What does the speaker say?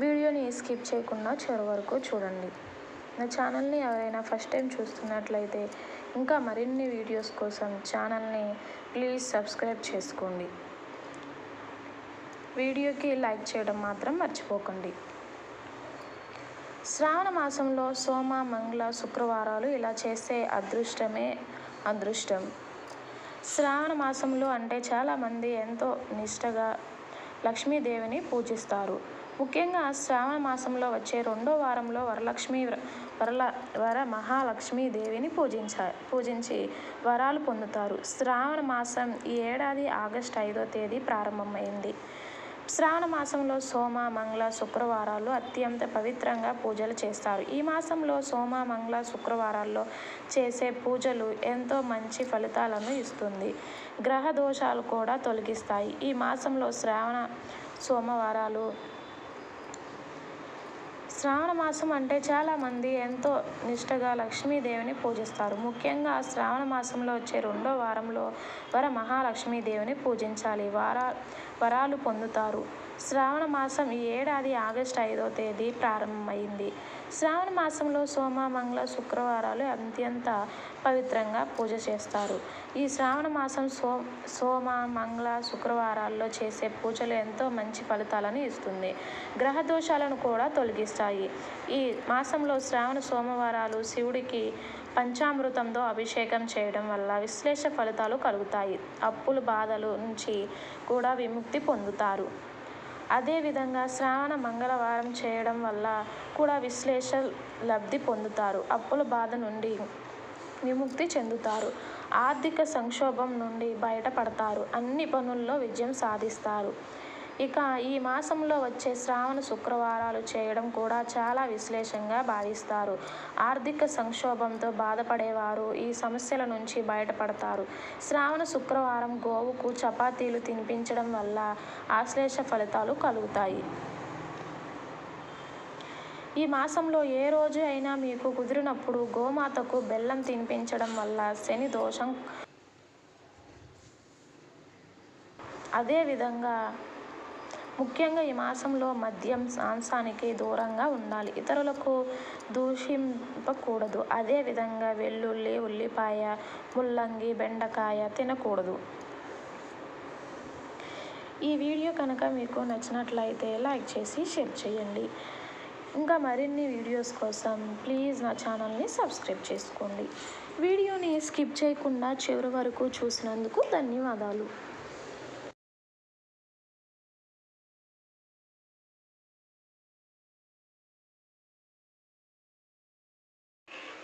వీడియోని స్కిప్ చేయకుండా చివరి వరకు చూడండి. నా ఛానల్ని ఎవరైనా ఫస్ట్ టైం చూస్తున్నట్లయితే ఇంకా మరిన్ని వీడియోస్ కోసం ఛానల్ని ప్లీజ్ సబ్స్క్రైబ్ చేసుకోండి. వీడియోకి లైక్ చేయడం మాత్రం మర్చిపోకండి. శ్రావణ మాసంలో సోమ మంగళ శుక్రవారాలు ఇలా చేస్తే అదృష్టమే అదృష్టం. శ్రావణ మాసంలో అంటే చాలామంది ఎంతో నిష్టగా లక్ష్మీదేవిని పూజిస్తారు. ముఖ్యంగా శ్రావణ మాసంలో వచ్చే రెండో వారంలో వరలక్ష్మి వరల వర మహాలక్ష్మీదేవిని పూజించ పూజించి వరాలు పొందుతారు. శ్రావణ మాసం ఈ ఏడాది ఆగస్టు ఐదో తేదీ ప్రారంభమైంది. శ్రావణ మాసంలో సోమ మంగళ శుక్రవారాలు అత్యంత పవిత్రంగా పూజలు చేస్తారు. ఈ మాసంలో సోమ మంగళ శుక్రవారాల్లో చేసే పూజలు ఎంతో మంచి ఫలితాలను ఇస్తుంది. గ్రహ దోషాలు కూడా తొలగిస్తాయి. ఈ మాసంలో శ్రావణ సోమవారాలు శ్రావణ మాసం అంటే చాలామంది ఎంతో నిష్టగా లక్ష్మీదేవిని పూజిస్తారు. ముఖ్యంగా శ్రావణ మాసంలో వచ్చే రెండో వారంలో వర మహాలక్ష్మీదేవిని పూజించాలి. వారా వరాలు పొందుతారు. శ్రావణ మాసం ఈ ఏడాది ఆగస్టు ఐదో తేదీ ప్రారంభమైంది. శ్రావణ మాసంలో సోమ మంగళ శుక్రవారాలు అత్యంత పవిత్రంగా పూజ చేస్తారు. ఈ శ్రావణ మాసం సో సోమ మంగళ శుక్రవారాల్లో చేసే పూజలు ఎంతో మంచి ఫలితాలను ఇస్తుంది. గ్రహ దోషాలను కూడా తొలగిస్తాయి. ఈ మాసంలో శ్రావణ సోమవారాలు శివుడికి పంచామృతంతో అభిషేకం చేయడం వల్ల విశ్లేష ఫలితాలు కలుగుతాయి. అప్పుల బాధలు నుంచి కూడా విముక్తి పొందుతారు. అదేవిధంగా శ్రావణ మంగళవారం చేయడం వల్ల కూడా విశ్లేష లబ్ధి పొందుతారు. అప్పుల బాధ నుండి విముక్తి చెందుతారు. ఆర్థిక సంక్షోభం నుండి బయటపడతారు. అన్ని పనుల్లో విజయం సాధిస్తారు. ఇక ఈ మాసంలో వచ్చే శ్రావణ శుక్రవారాలు చేయడం కూడా చాలా విశ్లేషంగా భావిస్తారు. ఆర్థిక సంక్షోభంతో బాధపడేవారు ఈ సమస్యల నుంచి బయటపడతారు. శ్రావణ శుక్రవారం గోవుకు చపాతీలు తినిపించడం వల్ల ఆశ్లేష ఫలితాలు కలుగుతాయి. ఈ మాసంలో ఏ రోజు అయినా మీకు కుదిరినప్పుడు గోమాతకు బెల్లం తినిపించడం వల్ల శని దోషం. అదేవిధంగా ముఖ్యంగా ఈ మాసంలో మద్యం మాంసానికి దూరంగా ఉండాలి. ఇతరులకు దూషింపకూడదు. అదేవిధంగా వెల్లుల్లి ఉల్లిపాయ ముల్లంగి బెండకాయ తినకూడదు. ఈ వీడియో కనుక మీకు నచ్చినట్లయితే లైక్ చేసి షేర్ చేయండి. ఇంకా మరిన్ని వీడియోస్ కోసం ప్లీజ్ నా ఛానల్ని సబ్స్క్రైబ్ చేసుకోండి. వీడియోని స్కిప్ చేయకుండా చివరి వరకు చూసినందుకు ధన్యవాదాలు.